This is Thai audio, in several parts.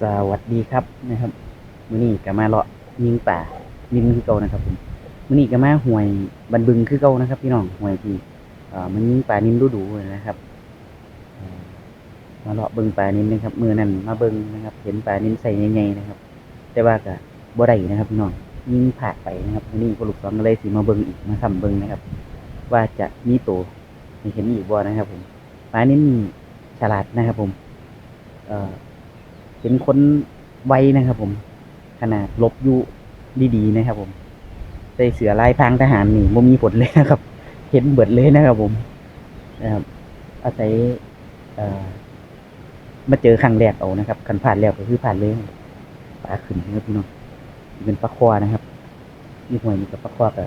สวัสดีครับนะครับมื้อนี้ก็มาเลาะยิงป่ายิงคือเก่านะครับผมมื้อนี้ก็มาห่วยบันบึงคือเก่านะครับ พี่น้องห่วยที่เอ่อมันยิงป่านินดูดูๆนะครับเอ่อมาเลาะเบิ่งป่านินนะครับมือนั้นมาเบิ่งนะครับ เห็นป่านินใส่ใหญ่ๆนะครับ แต่ว่าก็บ่ได้นะครับ พี่น้องยิงผ่าไปนะครับมื้อนี้ก็ลูกสองก็เลยสิมาเบิ่งอีกมาซ้ำเบิ่งนะครับ ว่าจะมีโตวให้เห็นอีกบ่นะครับ ผมป่านินนี่ฉลาดนะครับ ผม เอ่อ เป็นคนไวนะครับผม ขนาดลบอยู่ดีๆนะครับ ผมใส่เสือลายพรางทหารนี่บ่มีผลเลยนะครับ เห็นเบิดเลยนะครับ ผมนะครับอาศัยเอ่อมาเจอครั้งแรกเอานะครับคันผ่านแล้วก็คือผ่านเลยปลาขึ้นนะครับพี่น้องเป็นปลาควานะครับนี่หวยนี่กับปลาควาก็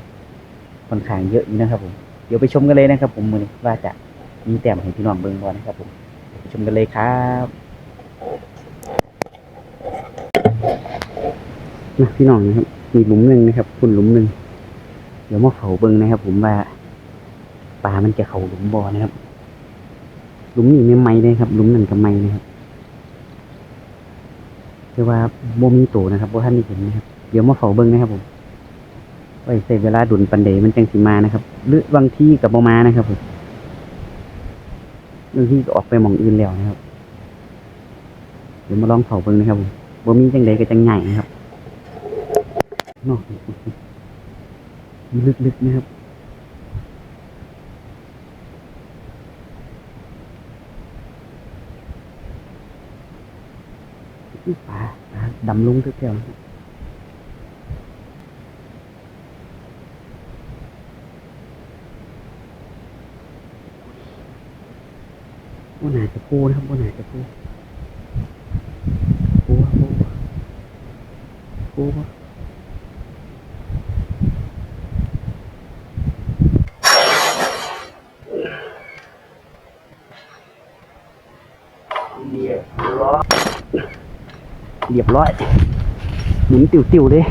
ค่อนข้างเยอะอยู่นะครับ ผมเดี๋ยวไปชมกันเลยนะครับ ผมมือว่าจะมีแต้มให้พี่น้องเบิ่งบ่นะครับ ผมไปชมกันเลยครับ นะพี่น้องนะครับ มีหลุมหนึ่งนะครับคุณหลุมหนึ่งเดี๋ยวมาเฝ้าเบิ่งนะครับ ผมว่าปลามันจะเข้าหลุมบ่อนะครับ หลุมนี้ไม่ไม้เลยครับ หลุมนั่นก็ไม้นะครับแต่ว่าโมมีโตนะครับเพราะท่านนี่เห็นนะครับ เดี๋ยวมาเฝ้าเบิ่งนะครับ ผมไว้ใส่เวลาดุนปันเดมันจังสิมานะครับ หรือบางที่กับโมมานะครับผมบางที่ก็ออกไปมองอื่นแล้วนะครับ เดี๋ยวมาลองเผาเบิ่งนะครับผมบ่มีจังใดก็จังใหญ่นะครับ เนอกลึกๆนะครับปลาปลาดำลงทุกเที่ยวนะครับว่าน่าจะพูนะครับว่าน่าจะพูพูพูพูป เรียบร้อย หมุนติวๆเลย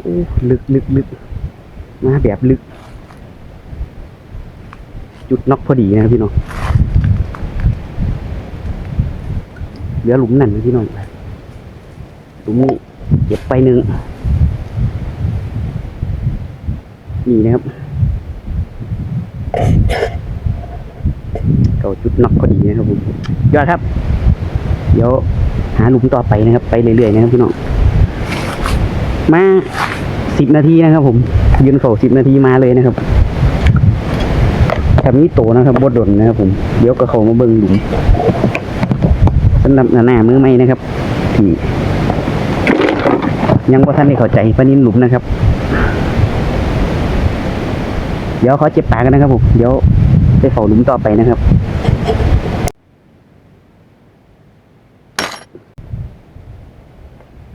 โอ้ลึกลึกลึกมาแบบลึก จุดน็อกพอดีนะพี่น้องเหลือหลุมนั่นนะพี่น้องหลุมนี้เก็บไปหนึ่งนี่นะครับ เก่าจุดน็อกพอดีนะครับผมยอดครับ เดี๋ยวหาหลุมต่อไปนะครับ ไปเรื่อยๆนะครับพี่น้องมาสิบนาทีนะครับ ผม ยืนเฝ้าสิบนาทีมาเลยนะครับถ้ามีโตนะครับบดดนนะครับ ผมเดี๋ยวก็เขามาเบิ่งหลุมสำหรับหน้ามือใหม่นะครับที่ยังว่าท่านได้เข้าใจปลานินหลุมนะครับ เดี๋ยวเขาเจ็บปากกันนะครับผม เดี๋ยวไปเฝ้าหลุมต่อไปนะครับ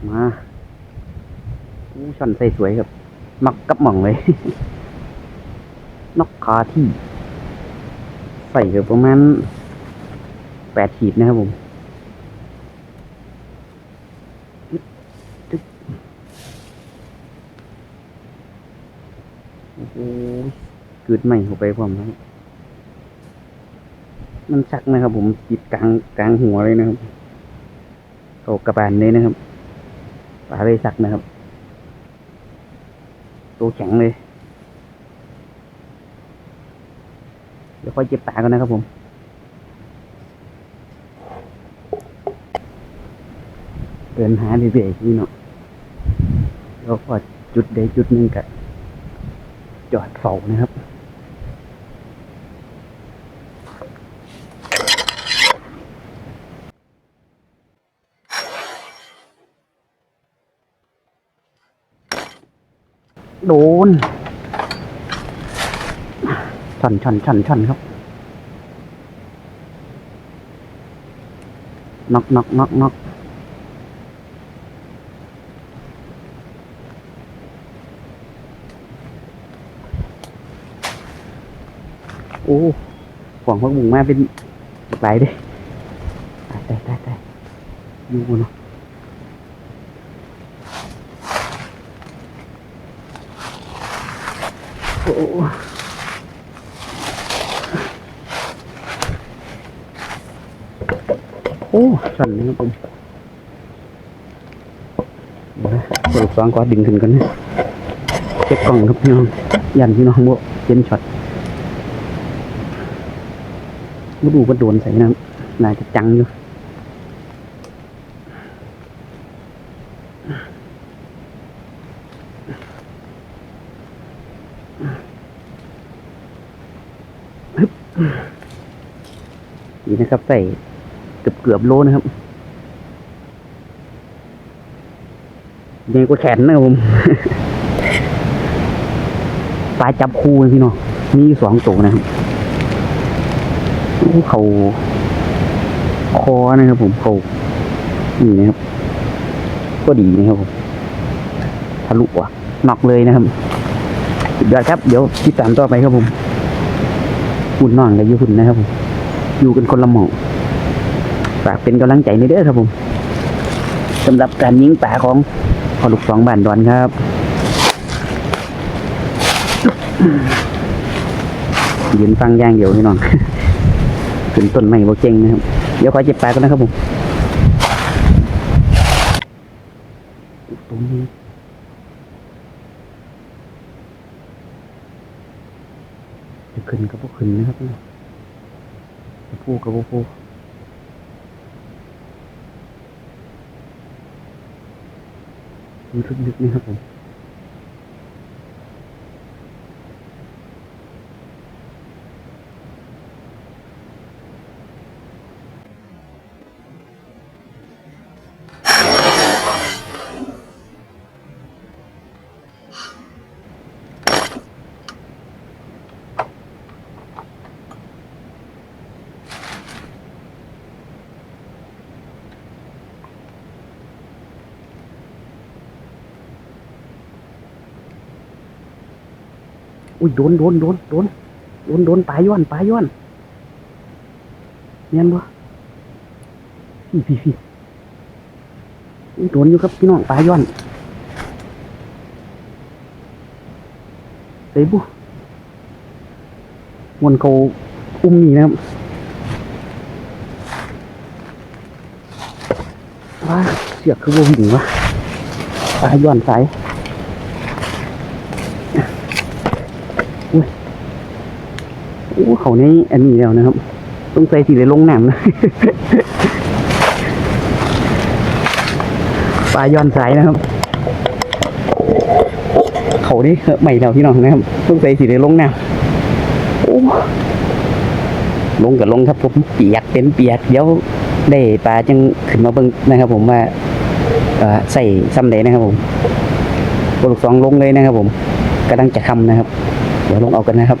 มาอู้ช่อนใส่สวยครับ มักกับหม่องเลยนกคาที่ ใส่กับประมาณแปดขีดนะครับผมจึ๊บจึ๊บโอ้โห กิดใหม่เข้าไปพร้อมครับมันชักนะครับ ผมติดกลางกลางหัวเลยนะครับเข้ากระบาลเลยนะครับปลาเลยสักนะครับ ตัวแข็งเลย เดี๋ยวค่อยเจ็บปากันนะครับผม เดินหาเรื่อยๆพี่เนาะแล้วพอจุดใดจุดหนึ่งก็จอดเฝ้านะครับ โดนช่อนช่อนช่อนช่อนครับน็อกน็อกน็อกน็อกโอ้หวังพักบุงมาเป็นหลายเด้ตายตายตายตายอยู่เนาะ โอ้สั่นนะครับผมสรุปสองก็ดิ่งถึงกันนะเช็คกล่องครับพี่น้องยันพี่น้องว่าเย็นช็อตมาดูว่าโดนใส่นะน่าจะจังอยู่ นี่นะครับใส่เกือบเกือบๆโลนะครับใหญ่กว่าแขนนะครับผมปลาจับคู่พี่น้องมีสองตัวนะครับเขาคอนะครับผมเขานี่นะครับ ก็ดีนะครับผมทะลุว่ะนอกเลยนะครับสุดยอดครับ เดี๋ยวติดตามต่อไปครับผม หุ่นน่องกับยูหุ่นนะครับผมอยู่กันคนละหมองฝากเป็นกำลังใจในเด้อครับผมสำหรับการยิงป่าของพอลูกสองบ้านดอนครับยืนฟังย่างเดียวพี่น้องขึ้นต้นไม้บ่เก่งนะครับ เดี๋ยวขอเจ็บปลากันนะครับผมตรงนี้จะ ขึ้นนะครับพูกับพูดูลึกๆนะครับผม อุ้ยโดนโดนโดนโดนโดนโดนปลาย้อนปลาย้อนเนียนบ่พี่พี่พี่โดนอยู่ครับพี่น้องปลาย้อนเตะบุวนเขาอุ้มนี่นะครับว้าเสียกคือบ่วิ่งวะปลาย้อนสาย โอ้เขาในอันนี้แล้วนะครับ ต้องใส่สีเลยลงน้ำนะปลาย้อนสายนะครับ เขานี่เหอใหม่แล้วพี่น้องนะครับ ต้องใส่สีเลยลงน้ำโอ้ลงกับลงครับผมเปียกเป็นเปียกเดี๋ยวได้ปลาจังขึ้นมาเบิ่งนะครับ ผมว่าใส่ซ้ำเดนะครับผมบลูกสองลงเลยนะครับ ผมกำลังจะคำนะครับ เดี๋ยวลงเอากันนะครับ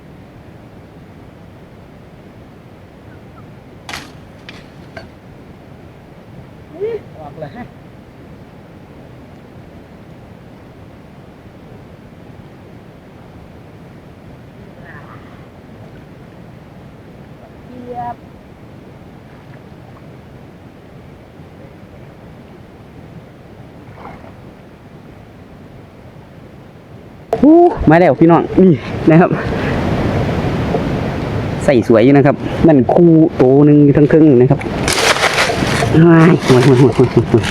ออกเลยฮะเทียบอู้ มาแล้วพี่น้องนี่นะครับ ใส่สวยอยู่นะครับ นั่นคู่โตหนึ่งอยู่ทั้งครึ่งนะครับว้ายว้ายว้ายว้ายว้ายว้าย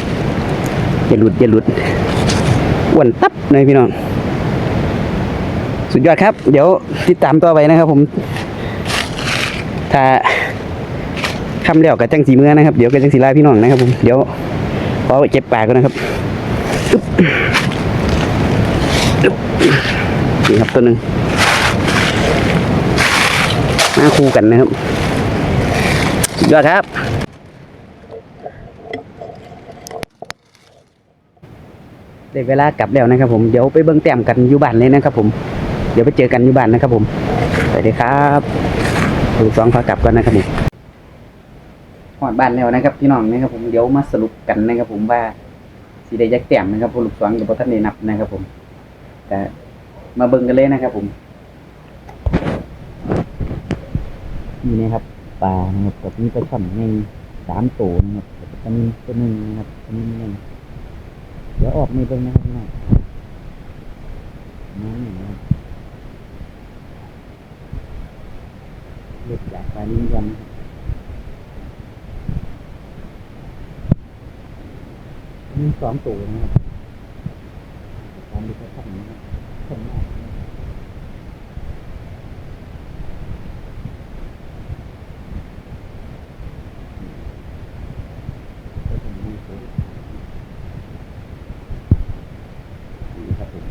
อย่าหลุดอย่าหลุดอ้วนตับเลยพี่น้อง สุดยอดครับ เดี๋ยวติดตามต่อไปนะครับ ผม ถ้าคำเลี้ยวกับจังสีเมื่อนะครับ เดี๋ยวกับจังสีลาพี่น้องนะครับ ผม เดี๋ยวขอเจ็บปากก่อนนะครับ นี่ครับตัวหนึ่งมาคู่กันนะครับยอดครับได้เวลากลับแล้วนะครับผมเดี๋ยวไปเบิ้งแต้มกันอยู่บ้านเลยนะครับผมเดี๋ยวไปเจอกันอยู่บ้านนะครับผมสวัสดีครับดูสองขากลับก่อนนะครับผมหอดบ้านแล้วนะครับพี่น้องนะครับผมเดี๋ยวมาสรุปกันนะครับผมว่าสีได้ยักแต้มนะครับผู้ลูกสองกับท่านได้นับนะครับผม แต่มาเบิ่งกันเลยนะครับผมนี่นะครับปลานะครับบนี่ปลาช่อนในสามตัวนะครับแล้วก็ปลานิลตัวหนึ่งนะครับปลานิลหนึ่งเดี๋ยวออกไม่เบิ่งนะครับพี่น้องนั่นนะครับเลือกจากปลาลิ้นกันมีสองตัวนะครับตามดูเขาทำนะครับทำมากก็ทำให้สวยนี่ครับผม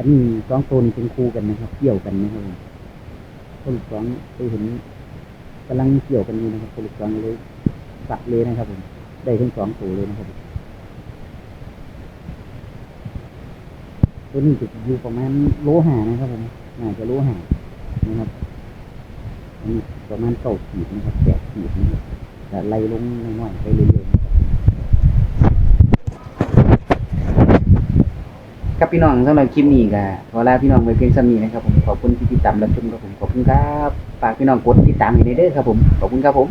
อันนี้สองตัวนี้เป็นคู่กันนะครับ เกี่ยวกันนะครับผมคนสองไปเห็นกำลังเกี่ยวกันอยู่นะครับคนสองเลยสักเลยนะครับผมได้ทั้งสองตัวเลยนะครับผมตัวนี้จะอยู่ประมาณโลหะนะครับผมน่าจะโลหะนะครับอันนี้ประมาณเก้าขีดนะครับแปดขีดนะครับจะไล่ลงน้อยๆไปเรื่อยๆนะ ครับพี่น้องสำหรับคลิปนี้ก็ขอลาพี่น้องไปเพียงสานี้นะครับผมขอบคุณที่ติดตามรับชมครับผมขอบคุณครับฝากพี่น้องกดติดตามให้ได้เด้อครับผมขอบคุณครับผม